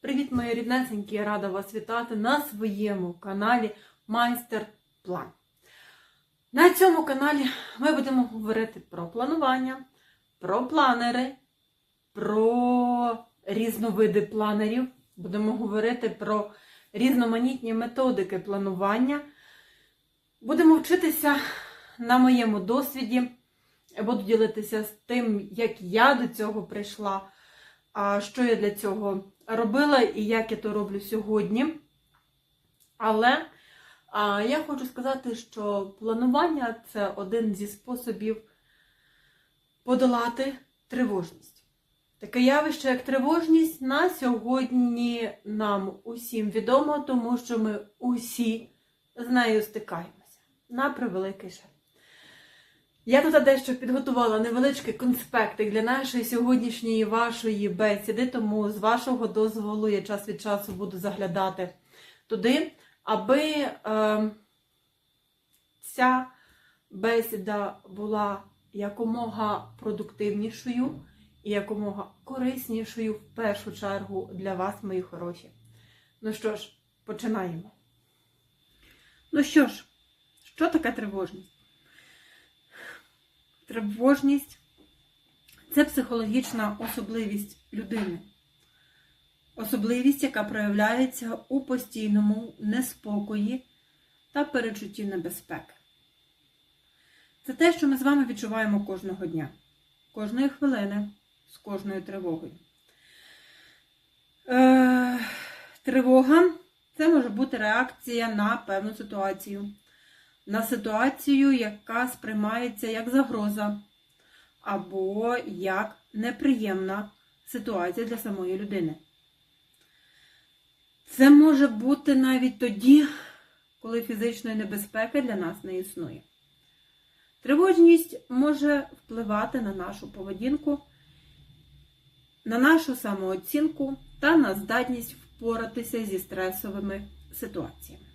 Привіт, мої ріднесенькі! Я рада вас вітати на своєму каналі Майстер План. На цьому каналі ми будемо говорити про планування, про планери, про різновиди планерів. Будемо говорити про різноманітні методики планування. Будемо вчитися на моєму досвіді. Буду ділитися з тим, як я до цього прийшла, що я для цього робила і як я то роблю сьогодні. Але я хочу сказати, що планування це один зі способів подолати тривожність. Таке явище, як тривожність, на сьогодні нам усім відомо, тому що ми усі з нею стикаємося. На превеликий жаль. Я тут дещо підготувала невеличкий конспектик для нашої сьогоднішньої вашої бесіди, тому з вашого дозволу я час від часу буду заглядати туди, аби е, ця бесіда була якомога продуктивнішою і якомога кориснішою в першу чергу для вас, мої хороші. Ну що ж, починаємо. Ну що ж, що таке тривожність? Тривожність це психологічна особливість людини. Особливість, яка проявляється у постійному неспокої та перечутті небезпеки. Це те, що ми з вами відчуваємо кожного дня, кожної хвилини, з кожною тривогою. Е, тривога це може бути реакція на певну ситуацію на ситуацію, яка сприймається як загроза, або як неприємна ситуація для самої людини. Це може бути навіть тоді, коли фізичної небезпеки для нас не існує. Тривожність може впливати на нашу поведінку, на нашу самооцінку та на здатність впоратися зі стресовими ситуаціями.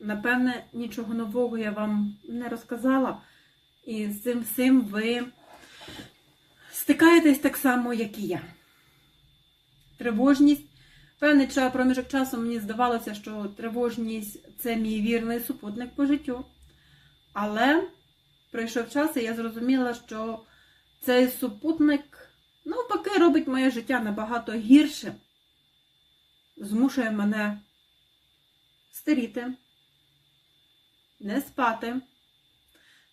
Напевне, нічого нового я вам не розказала, і з цим всім ви стикаєтесь так само, як і я. Тривожність. Певний проміжок часу мені здавалося, що тривожність це мій вірний супутник по життю. Але пройшов час, і я зрозуміла, що цей супутник, навпаки, робить моє життя набагато гіршим, змушує мене старіти не спати.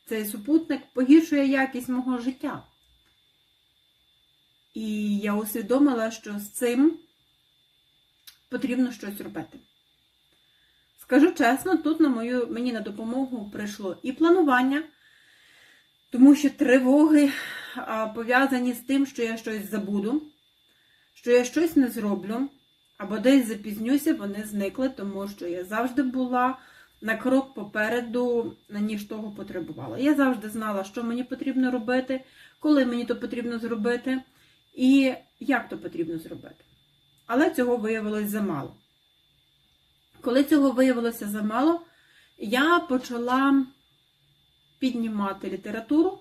Цей супутник погіршує якість мого життя. І я усвідомила, що з цим потрібно щось робити. Скажу чесно, тут на мою, мені на допомогу прийшло і планування, тому що тривоги пов'язані з тим, що я щось забуду, що я щось не зроблю, або десь запізнюся, вони зникли, тому що я завжди була на крок попереду, ніж того потребувала. Я завжди знала, що мені потрібно робити, коли мені то потрібно зробити, і як то потрібно зробити. Але цього виявилось замало. Коли цього виявилося замало, я почала піднімати літературу,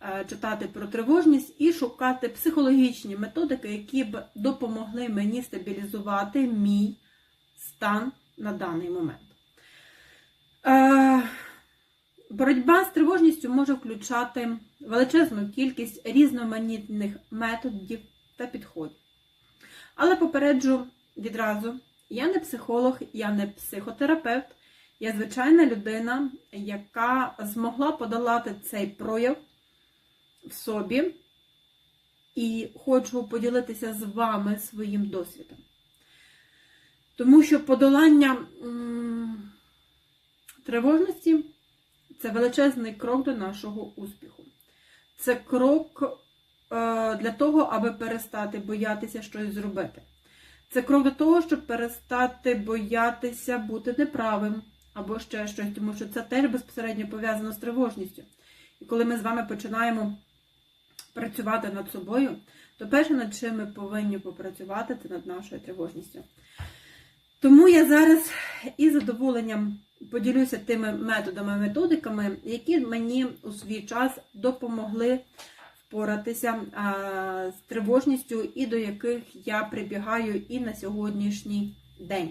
е, читати про тривожність і шукати психологічні методики, які б допомогли мені стабілізувати мій стан на даний момент. Е, боротьба з тривожністю може включати величезну кількість різноманітних методів та підходів. Але попереджу відразу, я не психолог, я не психотерапевт, я звичайна людина, яка змогла подолати цей прояв в собі і хочу поділитися з вами своїм досвідом. Тому що подолання. Тривожності це величезний крок до нашого успіху. Це крок е, для того, аби перестати боятися щось зробити. Це крок до того, щоб перестати боятися бути неправим або ще щось, тому що це теж безпосередньо пов'язано з тривожністю. І коли ми з вами починаємо працювати над собою, то перше, над чим ми повинні попрацювати, це над нашою тривожністю. Тому я зараз із задоволенням поділюся тими методами, методиками, які мені у свій час допомогли впоратися з тривожністю і до яких я прибігаю і на сьогоднішній день.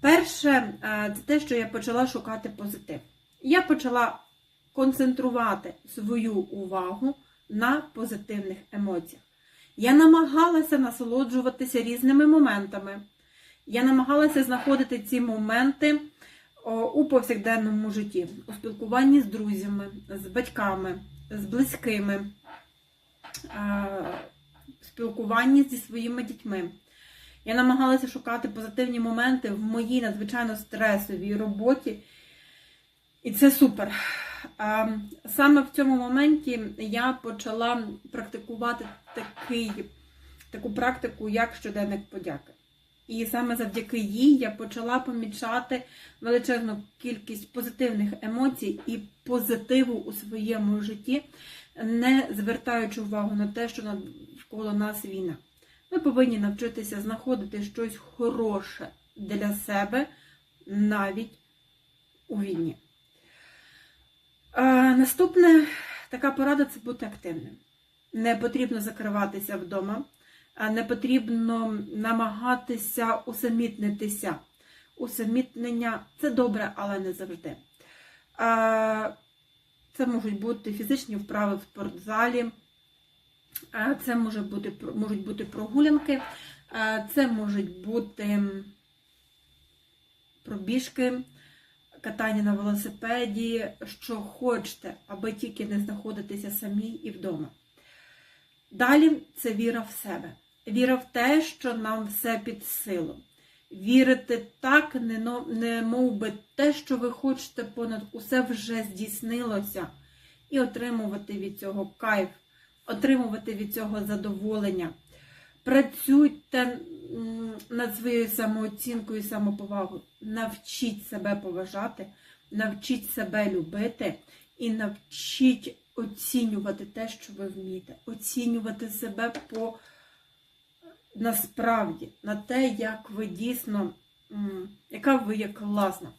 Перше, це те, що я почала шукати позитив. Я почала концентрувати свою увагу на позитивних емоціях. Я намагалася насолоджуватися різними моментами. Я намагалася знаходити ці моменти у повсякденному житті, у спілкуванні з друзями, з батьками, з близькими, е, в спілкуванні зі своїми дітьми. Я намагалася шукати позитивні моменти в моїй надзвичайно стресовій роботі. І це супер. Саме в цьому моменті я почала практикувати такий, таку практику, як щоденник подяки. І саме завдяки їй я почала помічати величезну кількість позитивних емоцій і позитиву у своєму житті, не звертаючи увагу на те, що навколо нас війна. Ми повинні навчитися знаходити щось хороше для себе навіть у війні. А, наступне така порада це бути активним. Не потрібно закриватися вдома, не потрібно намагатися усамітнитися. Усамітнення це добре, але не завжди. Це можуть бути фізичні вправи в спортзалі. Це може бути, можуть бути прогулянки, це можуть бути пробіжки, катання на велосипеді, що хочете, аби тільки не знаходитися самі і вдома. Далі це віра в себе. Віра в те, що нам все під силу. Вірити так, не мов би те, що ви хочете понад усе вже здійснилося, і отримувати від цього кайф отримувати від цього задоволення. Працюйте над своєю самооцінкою і самоповагою. Навчіть себе поважати, навчіть себе любити і навчіть оцінювати те, що ви вмієте. Оцінювати себе по насправді, на те, як ви дійсно, яка ви є класна.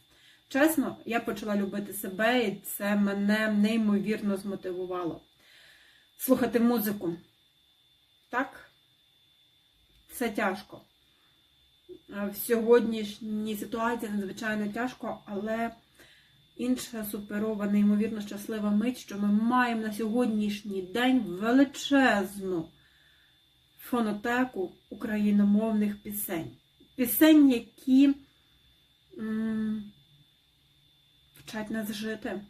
Чесно, я почала любити себе, і це мене неймовірно змотивувало слухати музику. Так? Це тяжко. В сьогоднішній ситуації надзвичайно тяжко, але інша суперова, неймовірно щаслива мить, що ми маємо на сьогоднішній день величезну фонотеку україномовних пісень. Пісень, які м вчать нас жити,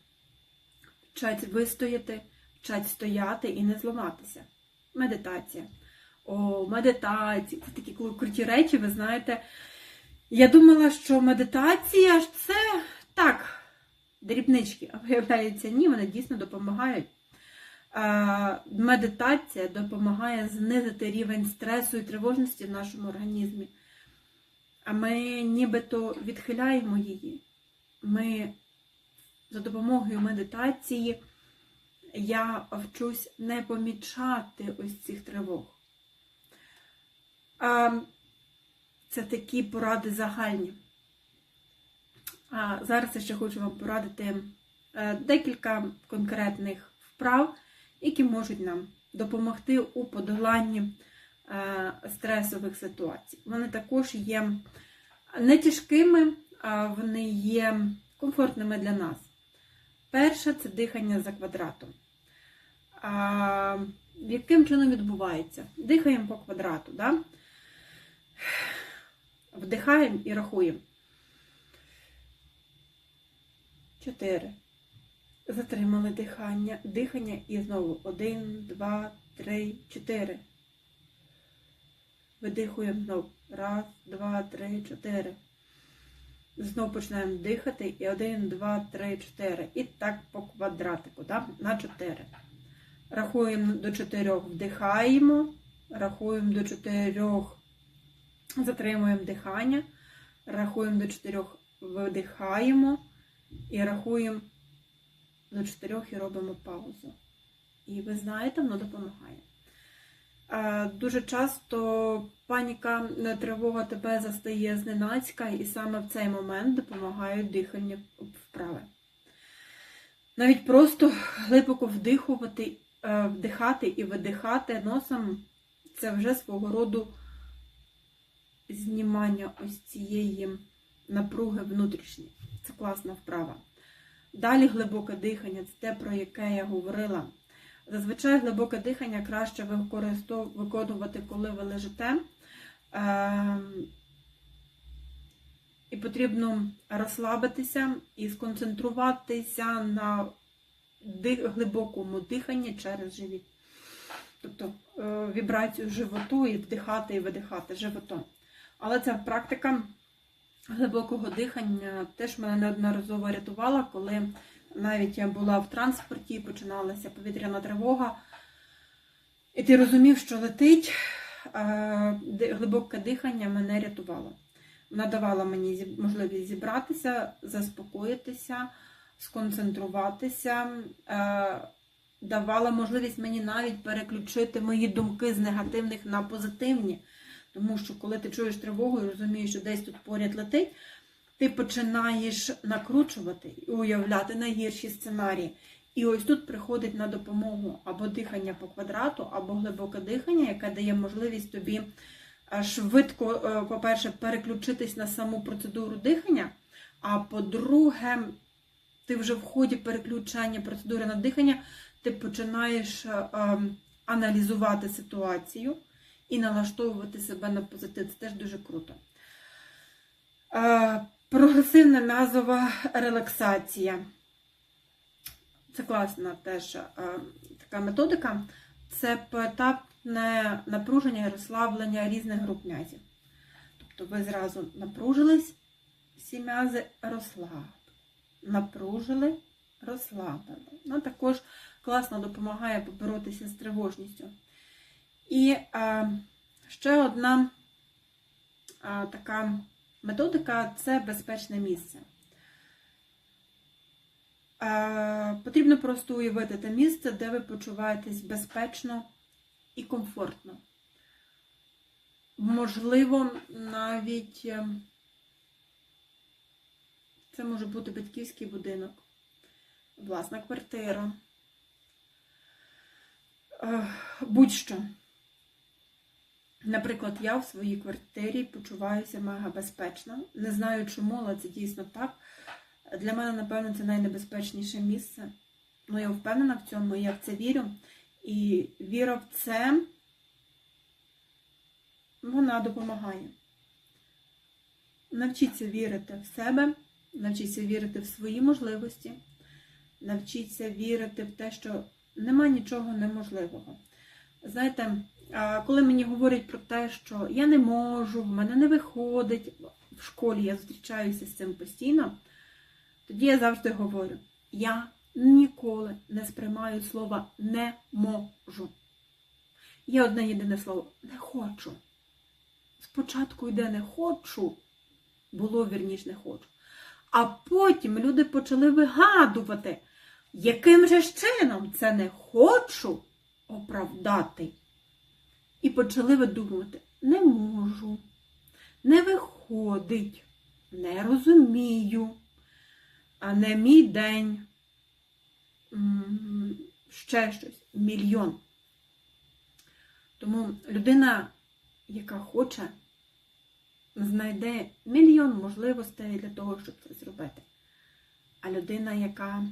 вчать вистояти вчать стояти і не зламатися. Медитація. О, медитація. Це такі круті речі, ви знаєте. Я думала, що медитація це так, дрібнички, а виявляється, ні, вони дійсно допомагають. Медитація допомагає знизити рівень стресу і тривожності в нашому організмі. А ми нібито відхиляємо її. Ми за допомогою медитації я вчусь не помічати ось цих тривог. Це такі поради загальні. А Зараз я ще хочу вам порадити е, декілька конкретних вправ, які можуть нам допомогти у подоланні е, стресових ситуацій. Вони також є не тяжкими, а вони є комфортними для нас. Перше це дихання за квадратом. А, Яким чином відбувається? Дихаємо по квадрату. Да? Вдихаємо і рахуємо. Чотири. Затримали дихання. Дихання і знову. Один, два, три, чотири. Видихуємо знову. Раз, два, три, чотири. Знову починаємо дихати. І один, два, три, чотири. І так по квадратику, да? на чотири. Рахуємо до 4, вдихаємо, рахуємо до 4, затримуємо дихання, рахуємо до 4, видихаємо і рахуємо до 4 і робимо паузу. І ви знаєте, воно допомагає. Дуже часто паніка, тривога тебе застає зненацька, і саме в цей момент допомагають дихальні вправи. Навіть просто глибоко вдихувати е, вдихати і видихати носом це вже свого роду знімання ось цієї напруги внутрішньої. Це класна вправа. Далі глибоке дихання це те, про яке я говорила. Зазвичай глибоке дихання краще виконувати, коли ви лежите. Ем, І потрібно розслабитися і сконцентруватися на глибокому диханні через живіт. Тобто е, вібрацію животу і вдихати і видихати животом. Але ця практика глибокого дихання теж мене неодноразово рятувала, коли навіть я була в транспорті, починалася повітряна тривога, і ти розумів, що летить, глибоке дихання мене рятувало. Вона давала мені можливість зібратися, заспокоїтися, сконцентруватися, давала можливість мені навіть переключити мої думки з негативних на позитивні. Тому що коли ти чуєш тривогу і розумієш, що десь тут поряд летить, ти починаєш накручувати і уявляти найгірші сценарії. І ось тут приходить на допомогу або дихання по квадрату, або глибоке дихання, яке дає можливість тобі е, швидко, е, по-перше, переключитись на саму процедуру дихання. А по-друге, ти вже в ході переключання процедури на дихання, ти починаєш е, ем, аналізувати ситуацію і налаштовувати себе на позитив. Це теж дуже круто. Е, Прогресивна м'язова релаксація. Це класна теж е, така методика. Це поетапне напруження і розслаблення різних груп м'язів. Тобто ви зразу напружились, всі м'язи розслабили. Напружили, розслабили. Вона також класно допомагає поборотися з тривожністю. І е, ще одна е, така методика це безпечне місце. Е, потрібно просто уявити те місце, де ви почуваєтесь безпечно і комфортно. Можливо, навіть це може бути батьківський будинок, власна квартира, будь-що. Наприклад, я в своїй квартирі почуваюся мега безпечно. Не знаю чому, але це дійсно так. Для мене, напевно, це найнебезпечніше місце. Ну, я впевнена в цьому, я в це вірю. І віра в це вона допомагає. Навчіться вірити в себе, навчіться вірити в свої можливості, навчіться вірити в те, що нема нічого неможливого. Знаєте, коли мені говорять про те, що я не можу, в мене не виходить, в школі я зустрічаюся з цим постійно, тоді я завжди говорю: я ніколи не сприймаю слова не можу. Є одне єдине слово не хочу. Спочатку йде не хочу, було вірніш не хочу. А потім люди почали вигадувати, яким же чином це не хочу оправдати. І почали видумувати, не можу, не виходить, не розумію, а не мій день, ще щось, мільйон. Тому людина, яка хоче, знайде мільйон можливостей для того, щоб це зробити. А людина, яка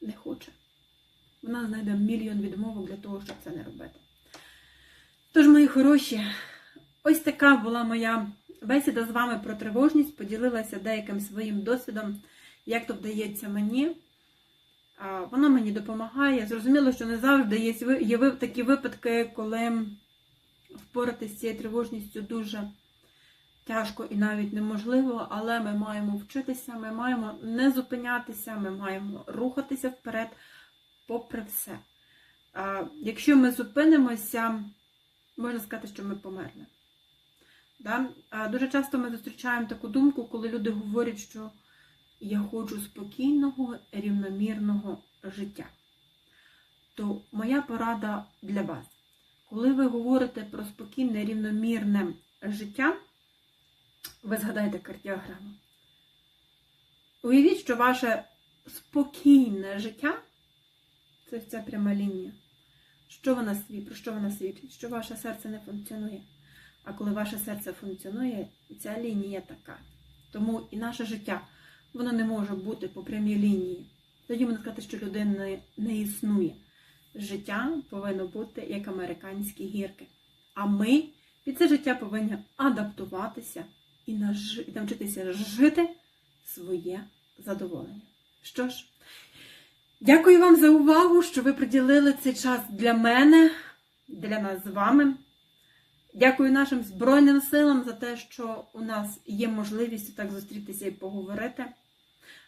не хоче, вона знайде мільйон відмовок для того, щоб це не робити. Хороші, ось така була моя бесіда з вами про тривожність, поділилася деяким своїм досвідом, як то вдається мені. А, Воно мені допомагає. Зрозуміло, що не завжди є такі випадки, коли впоратися з цією тривожністю дуже тяжко і навіть неможливо, але ми маємо вчитися, ми маємо не зупинятися, ми маємо рухатися вперед, попри все. Якщо ми зупинимося, можна сказати, що ми померли. Да? Дуже часто ми зустрічаємо таку думку, коли люди говорять, що я хочу спокійного, рівномірного життя. То моя порада для вас. Коли ви говорите про спокійне, рівномірне життя, ви згадайте кардіограму. Уявіть, що ваше спокійне життя Це ця пряма лінія. Що вона? Про що вона свідчить? Що ваше серце не функціонує. А коли ваше серце функціонує, ця лінія така. Тому і наше життя, воно не може бути по прямій лінії. Тоді можна сказати, що людина не, існує. Життя повинно бути як американські гірки. А ми під це життя повинні адаптуватися і, і навчитися жити своє задоволення. Що ж, дякую вам за увагу, що ви приділили цей час для мене, для нас з вами. Дякую нашим Збройним силам за те, що у нас є можливість так зустрітися і поговорити.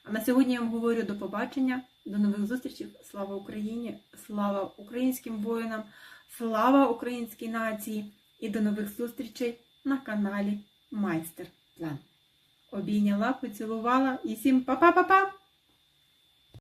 А на сьогодні я вам говорю до побачення, до нових зустрічей. Слава Україні! Слава українським воїнам! Слава українській нації! І до нових зустрічей на каналі Майстер План. Обійняла, поцілувала і всім па-па-па-па!